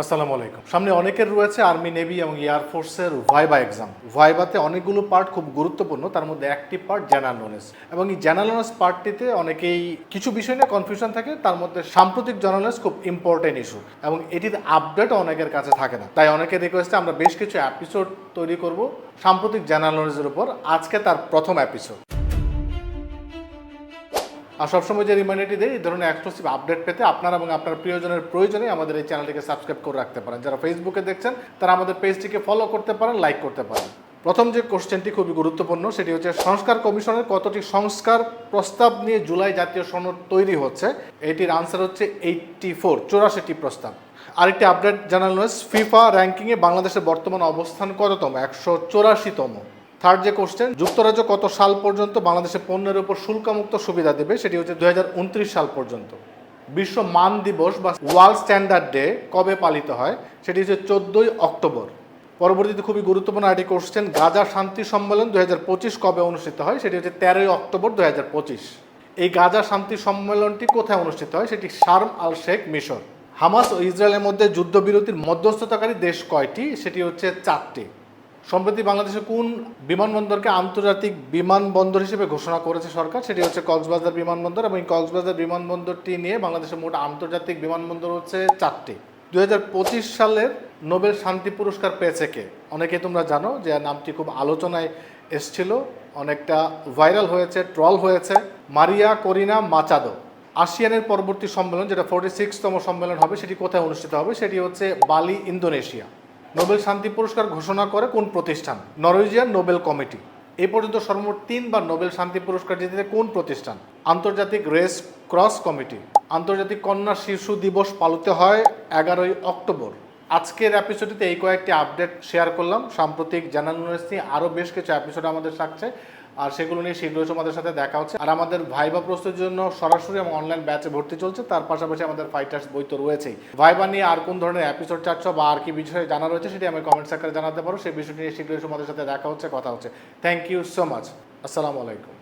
আসসালামু আলাইকুম। সামনে অনেকের রয়েছে আর্মি নেভি এবং এয়ারফোর্সের ভাইবা এক্সাম ভাইবাতে অনেকগুলো পার্ট খুব গুরুত্বপূর্ণ, তার মধ্যে একটি পার্ট জেনারেল নলেজ এবং এই জেনারেল নলেজ পার্টটিতে অনেকেই কিছু বিষয় নিয়ে কনফিউশন থাকে, তার মধ্যে সাম্প্রতিক জেনারেল খুব ইম্পর্টেন্ট ইস্যু এবং এটির আপডেট অনেকের কাছে থাকে না। তাই অনেকের রিকোয়েস্টে আমরা বেশ কিছু এপিসোড তৈরি করব সাম্প্রতিক জেনারেল নলেজের উপর। আজকে তার প্রথম এপিসোড আর সবসময় যে রিমাইন্ডারটি দেয় এই ধরনের এক্সক্লুসিভ আপডেট পেতে আপনার এবং আপনার প্রিয়জনের প্রয়োজনে আমাদের এই চ্যানেলটিকে সাবস্ক্রাইব করে রাখতে পারেন। যারা ফেসবুকে দেখছেন, তারা আমাদের পেজটিকে ফলো করতে পারেন লাইক করতে পারেন। প্রথম যে কোশ্চেনটি খুবই গুরুত্বপূর্ণ, সেটি হচ্ছে সংস্কার কমিশনের কতটি সংস্কার প্রস্তাব নিয়ে জুলাই জাতীয় সনদ তৈরি হচ্ছে? এটির আনসার হচ্ছে এইটটি ফোর চৌরাশিটি প্রস্তাব। আরেকটি আপডেট জানানো ফিফা র্যাঙ্কিংয়ে বাংলাদেশের বর্তমান অবস্থান কততম? একশো চৌরাশিতম। থার্ড যে কোশ্চেন যুক্তরাজ্য কত সাল পর্যন্ত বাংলাদেশে পণ্যের উপর শুল্কমুক্ত সুবিধা দেবে? সেটি হচ্ছে দুহাজার উনত্রিশ সাল পর্যন্ত। বিশ্ব মান দিবস বা ওয়ার্ল্ড স্ট্যান্ডার্ড ডে কবে পালিত হয়? সেটি হচ্ছে চোদ্দোই অক্টোবর। পরবর্তীতে খুবই গুরুত্বপূর্ণ আরেকটি কোশ্চেন গাজা শান্তি সম্মেলন দুই হাজার পঁচিশ কবে অনুষ্ঠিত হয়? সেটি হচ্ছে তেরোই অক্টোবর দুই হাজার পঁচিশ। এই গাজা শান্তি সম্মেলনটি কোথায় অনুষ্ঠিত হয়? সেটি শার্ম আল শেখ মিশর। হামাস ও ইসরায়েলের মধ্যে যুদ্ধবিরতির মধ্যস্থতাকারী দেশ কয়টি? সেটি হচ্ছে চারটি। সম্প্রতি বাংলাদেশে কোন বিমানবন্দরকে আন্তর্জাতিক বিমানবন্দর হিসেবে ঘোষণা করেছে সরকার? সেটি হচ্ছে কক্সবাজার বিমানবন্দর এবং এই কক্সবাজার বিমানবন্দরটি নিয়ে বাংলাদেশের মোট আন্তর্জাতিক বিমানবন্দর হচ্ছে চারটি। দু হাজার পঁচিশ সালের নোবেল শান্তি পুরস্কার পেয়েছে কে? অনেকে তোমরা জানো যে নামটি খুব আলোচনায় এসছিল। অনেকটা ভাইরাল হয়েছে, ট্রল হয়েছে। মারিয়া করিনা মাচাদো। আসিয়ানের পরবর্তী সম্মেলন, যেটা ফোর্টি সিক্সতম সম্মেলন হবে, সেটি কোথায় অনুষ্ঠিত হবে? সেটি হচ্ছে বালি, ইন্দোনেশিয়া। নোবেল শান্তি পুরস্কার ঘোষণা করে কোন প্রতিষ্ঠান? Norwegian Nobel committee. এই পর্যন্ত সর্বমোট তিনবার নোবেল শান্তি পুরস্কার জিতেছে কোন প্রতিষ্ঠান? আন্তর্জাতিক রেস ক্রস কমিটি। আন্তর্জাতিক কন্যা শিশু দিবস পালিত হয় এগারোই অক্টোবর। আজকের এপিসোডটিতে এই কয়েকটি আপডেট শেয়ার করলাম। সাম্প্রতিক নিয়ে আরও বেশ কিছু এপিসোড আমাদের থাকছে আর সেগুলো নিয়ে শীঘ্রই তোমাদের সাথে দেখা হচ্ছে। আর আমাদের ভাইবা প্রস্তুতির জন্য সরাসরি এবং অনলাইন ব্যাচে ভর্তি চলছে, তার পাশাপাশি আমাদের ফাইটার্স বই তো রয়েছেই। ভাইবা নিয়ে আর কোন ধরনের এপিসোড চাচ্ছ বা আর কি বিষয়ে জানা রয়েছে সেটি আমি কমেন্ট সেকশনে জানাতে পারো। সেই বিষয়টি নিয়ে শীঘ্রই তোমাদের সাথে দেখা হচ্ছে, কথা হচ্ছে। থ্যাংক ইউ সো মাচ আসসালামু আলাইকুম।